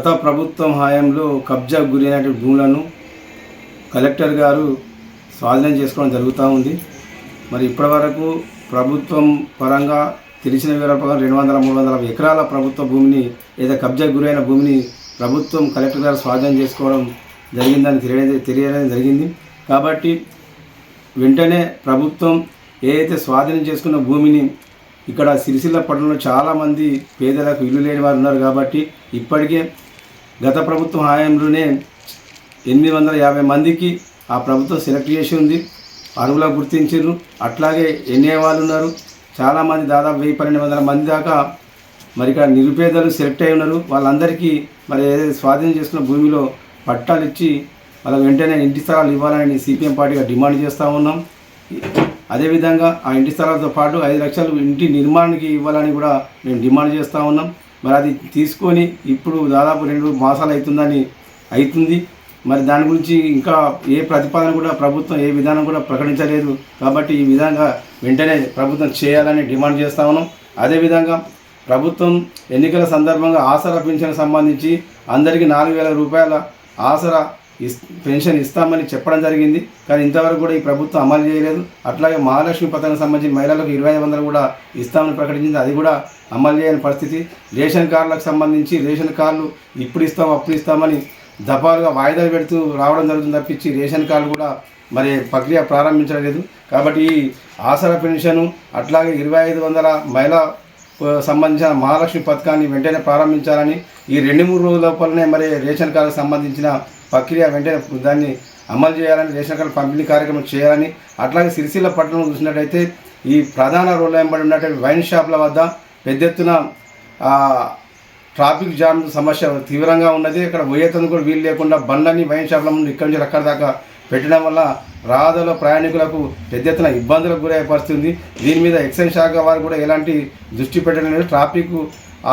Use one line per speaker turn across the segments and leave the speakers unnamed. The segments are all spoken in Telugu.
గత ప్రభుత్వం హయాంలో కబ్జా గురైనటువంటి భూములను కలెక్టర్ గారు స్వాధీనం చేసుకోవడం జరుగుతూ ఉంది. మరి ఇప్పటివరకు ప్రభుత్వం పరంగా తెలిసిన వివరాల ప్రకారం రెండు వందల మూడు వందల ఎకరాల ప్రభుత్వ భూమిని లేదా కబ్జా గురైన భూమిని ప్రభుత్వం కలెక్టర్ గారు స్వాధీనం చేసుకోవడం జరిగిందని తెలియడం తెలియడం జరిగింది. కాబట్టి వెంటనే ప్రభుత్వం ఏదైతే స్వాధీనం చేసుకున్న భూమిని ఇక్కడ సిరిసిల్ల పట్టణంలో చాలామంది పేదలకు ఇల్లు లేని వారు ఉన్నారు కాబట్టి ఇప్పటికే గత ప్రభుత్వం హాయంలోనే ఎనిమిది వందల యాభై మందికి ఆ ప్రభుత్వం సెలెక్ట్ చేసి ఉంది. అరువులా గుర్తించారు అట్లాగే ఎన్ఏ వాళ్ళు ఉన్నారు. చాలామంది దాదాపు వెయ్యి పన్నెండు వందల మంది దాకా మరి ఇక్కడ నిరుపేదలు సెలెక్ట్ అయి ఉన్నారు. వాళ్ళందరికీ మరి ఏదైతే స్వాధీనం చేసుకున్న భూమిలో పట్టాలు ఇచ్చి వాళ్ళ వెంటనే ఇంటి స్థలాలు ఇవ్వాలని సిపిఎం పార్టీగా డిమాండ్ చేస్తూ ఉన్నాం. అదేవిధంగా ఆ ఇంటి స్థలాలతో పాటు ఐదు లక్షలు ఇంటి నిర్మాణానికి ఇవ్వాలని కూడా మేము డిమాండ్ చేస్తూ ఉన్నాం. మరి అది తీసుకొని ఇప్పుడు దాదాపు రెండు మాసాలు అవుతుందని అవుతుంది. మరి దాని గురించి ఇంకా ఏ ప్రతిపాదన కూడా ప్రభుత్వం ఏ విధానం కూడా ప్రకటించలేదు. కాబట్టి ఈ విధంగా వెంటనే ప్రభుత్వం చేయాలని డిమాండ్ చేస్తా ఉన్నాం. అదేవిధంగా ప్రభుత్వం ఎన్నికల సందర్భంగా ఆసరా పింఛన్ సంబంధించి అందరికీ నాలుగు వేల రూపాయల ఆసరా పెన్షన్ ఇస్తామని చెప్పడం జరిగింది. కానీ ఇంతవరకు కూడా ఈ ప్రభుత్వం అమలు చేయలేదు. అట్లాగే మహాలక్ష్మి పథకం సంబంధించి మహిళలకు ఇరవై ఐదు వందలు కూడా ఇస్తామని ప్రకటించింది. అది కూడా అమలు చేయని పరిస్థితి. రేషన్ కార్డులకు సంబంధించి రేషన్ కార్డులు ఇప్పుడు ఇస్తాం అప్పుడు ఇస్తామని దఫాలుగా వాయిదాలు పెడుతూ రావడం జరుగుతుంది తప్పించి రేషన్ కార్డు కూడా మరి ప్రక్రియ ప్రారంభించడం లేదు. కాబట్టి ఈ ఆసరా పెన్షను అట్లాగే ఇరవై ఐదు వందల మహిళా సంబంధించిన మహాలక్ష్మి పథకాన్ని వెంటనే ప్రారంభించాలని ఈ రెండు మూడు రోజుల లోపలనే మరి రేషన్ కార్డుకు సంబంధించిన ప్రక్రియ వెంటనే దాన్ని అమలు చేయాలని రేషన్ కార్డు పంపిణీ కార్యక్రమం చేయాలని అట్లాగే సిరిసిల్ల పట్టణం చూసినట్టయితే ఈ ప్రధాన రోడ్ల వెంబడి ఉన్నటువంటి వైన్ షాప్ల వద్ద పెద్ద ఎత్తున ట్రాఫిక్ జామ్ సమస్య తీవ్రంగా ఉన్నది. ఇక్కడ పోయేతందుకు కూడా వీలు లేకుండా బండ్లని వైన్ షాప్ల ముందు ఇక్కడి నుంచి అక్కడి దాకా పెట్టడం వల్ల రాదలో ప్రయాణికులకు పెద్ద ఎత్తున ఇబ్బందులకు గురయ్యే పరిస్థితి దీని మీద ఎక్సైజ్ శాఖ వారు కూడా ఎలాంటి దృష్టి పెట్టడం లేదు. ట్రాఫిక్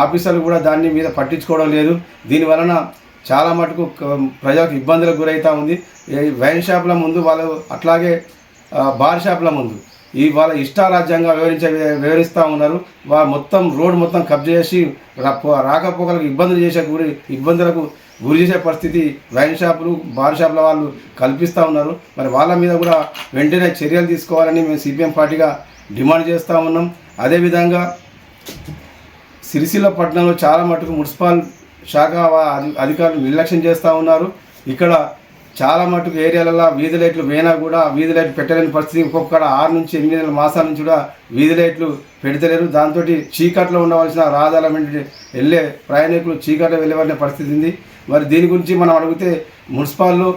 ఆఫీసర్లు కూడా దాని మీద పట్టించుకోవడం లేదు. దీని వలన చాలా మటుకు ప్రజలకు ఇబ్బందులకు గురవుతూ ఉంది. వైన్ షాపుల ముందు వాళ్ళు అట్లాగే బార్ షాపుల ముందు ఈ వాళ్ళ ఇష్టారాజ్యంగా వివరించే వివరిస్తూ ఉన్నారు. వా మొత్తం రోడ్డు మొత్తం కబ్జా చేసి రాకపోకలకు ఇబ్బందులు చేసే గురి ఇబ్బందులకు గురి చేసే పరిస్థితి వైన్ షాపులు బార్ షాపుల వాళ్ళు కల్పిస్తూ ఉన్నారు. మరి వాళ్ళ మీద కూడా వెంటనే చర్యలు తీసుకోవాలని మేము సిపిఎం పార్టీగా డిమాండ్ చేస్తూ ఉన్నాం. అదేవిధంగా సిరిసిల్ల పట్టణంలో చాలా మటుకు మున్సిపల్ శాఖ అధికారులు నిర్లక్ష్యం చేస్తూ ఉన్నారు. ఇక్కడ చాలా మటుకు ఏరియాలలో వీధి లైట్లు పోయినా కూడా వీధి లైట్లు పెట్టలేని పరిస్థితి. ఒక్కొక్కడ ఆరు నుంచి ఎనిమిది నెలల మాసాల నుంచి కూడా వీధి లైట్లు పెడతలేరు. దాంతో చీకట్లో ఉండవలసిన రహదారుల వెంట వెళ్ళే ప్రయాణికులు చీకట్లో వెళ్ళవలసిన పరిస్థితి ఉంది. మరి దీని గురించి మనం అడిగితే మున్సిపాల్లో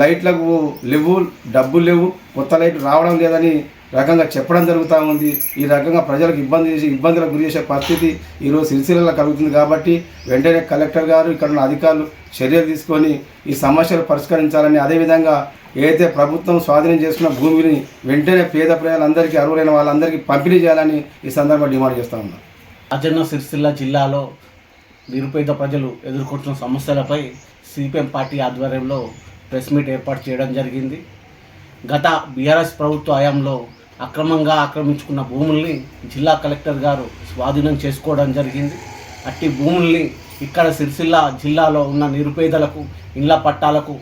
లైట్లకు లేవు డబ్బులు లేవు కొత్త లైట్లు రావడం లేదని రకంగా చెప్పడం జరుగుతూ ఉంది. ఈ రకంగా ప్రజలకు ఇబ్బంది చేసి ఇబ్బందులకు గురి చేసే పరిస్థితి ఈరోజు సిరిసిల్లలో కలుగుతుంది కాబట్టి వెంటనే కలెక్టర్ గారు ఇక్కడ ఉన్న అధికారులు చర్యలు తీసుకొని ఈ సమస్యలు పరిష్కరించాలని అదేవిధంగా ఏదైతే ప్రభుత్వం స్వాధీనం చేసుకున్న భూమిని వెంటనే పేద ప్రజలందరికీ అర్హులైన వాళ్ళందరికీ పంపిణీ చేయాలని ఈ సందర్భంగా డిమాండ్ చేస్తూ ఉన్నాం.
రాజన్న సిరిసిల్ల జిల్లాలో నిరుపేద ప్రజలు ఎదుర్కొంటున్న సమస్యలపై సిపిఎం పార్టీ ఆధ్వర్యంలో ప్రెస్ మీట్ ఏర్పాటు చేయడం జరిగింది. గత బీఆర్ఎస్ ప్రభుత్వ హయాంలో అక్రమంగా ఆక్రమించుకున్న భూముల్ని జిల్లా కలెక్టర్ గారు స్వాధీనం చేసుకోవడం జరిగింది. అట్టి భూముల్ని ఇక్కడ సిరిసిల్ల జిల్లాలో ఉన్న నిరుపేదలకు ఇళ్ళ పట్టాలకు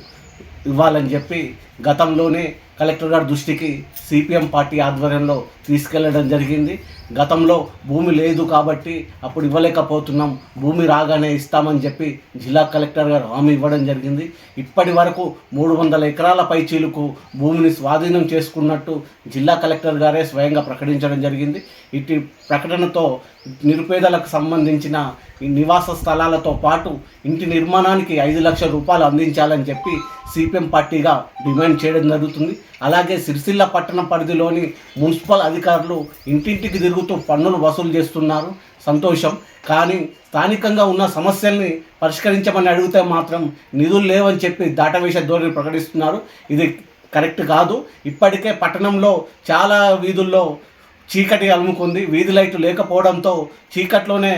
ఇవ్వాలని చెప్పి గతంలోనే కలెక్టర్ గారి దృష్టికి సిపిఎం పార్టీ ఆధ్వర్యంలో తీసుకెళ్ళడం జరిగింది. గతంలో భూమి లేదు కాబట్టి అప్పుడు ఇవ్వలేకపోతున్నాం భూమి రాగానే ఇస్తామని చెప్పి జిల్లా కలెక్టర్ గారు హామీ ఇవ్వడం జరిగింది. ఇప్పటి వరకు మూడు వందల ఎకరాల పైచీలకు భూమిని స్వాధీనం చేసుకున్నట్టు జిల్లా కలెక్టర్ గారే స్వయంగా ప్రకటించడం జరిగింది. ఇటు ప్రకటనతో నిరుపేదలకు సంబంధించిన ఈ నివాస స్థలాలతో పాటు ఇంటి నిర్మాణానికి ఐదు లక్షల రూపాయలు అందించాలని చెప్పి సిపిఎం పార్టీగా డిమాండ్ చేయడం జరుగుతుంది. అలాగే సిరిసిల్ల పట్టణ పరిధిలోని మున్సిపల్ అధికారులు ఇంటింటికి తిరుగుతూ పన్నులు వసూలు చేస్తున్నారు. సంతోషం. కానీ స్థానికంగా ఉన్న సమస్యల్ని పరిష్కరించమని అడిగితే మాత్రం నిధులు లేవని చెప్పి దాటవేష ధోరణి ప్రకటిస్తున్నారు. ఇది కరెక్ట్ కాదు. ఇప్పటికే పట్టణంలో చాలా వీధుల్లో చీకటి అలుముకుంది. వీధి లైట్లు లేకపోవడంతో చీకట్లోనే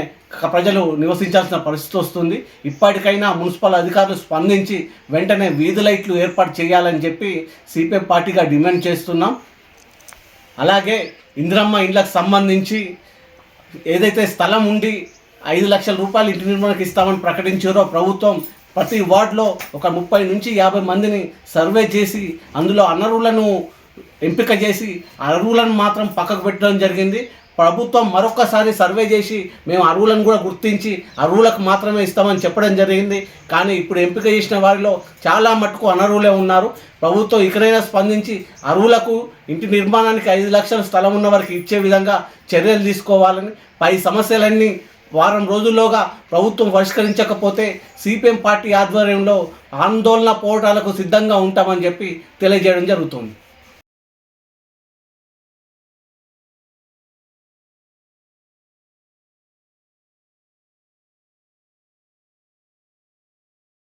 ప్రజలు నివసించాల్సిన పరిస్థితి వస్తుంది. ఇప్పటికైనా మున్సిపల్ అధికారులు స్పందించి వెంటనే వీధి లైట్లు ఏర్పాటు చేయాలని చెప్పి సిపిఎం పార్టీగా డిమాండ్ చేస్తున్నాం. అలాగే ఇందిరమ్మ ఇండ్లకు సంబంధించి ఏదైతే స్థలం ఉండి ఐదు లక్షల రూపాయలు ఇంటి నిర్మాణానికి ఇస్తామని ప్రకటించారో ప్రభుత్వం ప్రతి వార్డులో ఒక ముప్పై నుంచి యాభై మందిని సర్వే చేసి అందులో అనర్హులను ఎంపిక చేసి అర్హులను మాత్రం పక్కకు పెట్టడం జరిగింది. ప్రభుత్వం మరొకసారి సర్వే చేసి మేము అరువులను కూడా గుర్తించి అరువులకు మాత్రమే ఇస్తామని చెప్పడం జరిగింది. కానీ ఇప్పుడు ఎంపిక చేసిన వారిలో చాలా మట్టుకు అనర్హులే ఉన్నారు. ప్రభుత్వం ఇకనైనా స్పందించి అరువులకు ఇంటి నిర్మాణానికి ఐదు లక్షల స్థలం ఉన్న వారికి ఇచ్చే విధంగా చర్యలు తీసుకోవాలని పై సమస్యలన్నీ వారం రోజుల్లోగా ప్రభుత్వం పరిష్కరించకపోతే సిపిఎం పార్టీ ఆధ్వర్యంలో ఆందోళన పోరాటాలకు సిద్ధంగా ఉంటామని చెప్పి తెలియజేయడం జరుగుతుంది.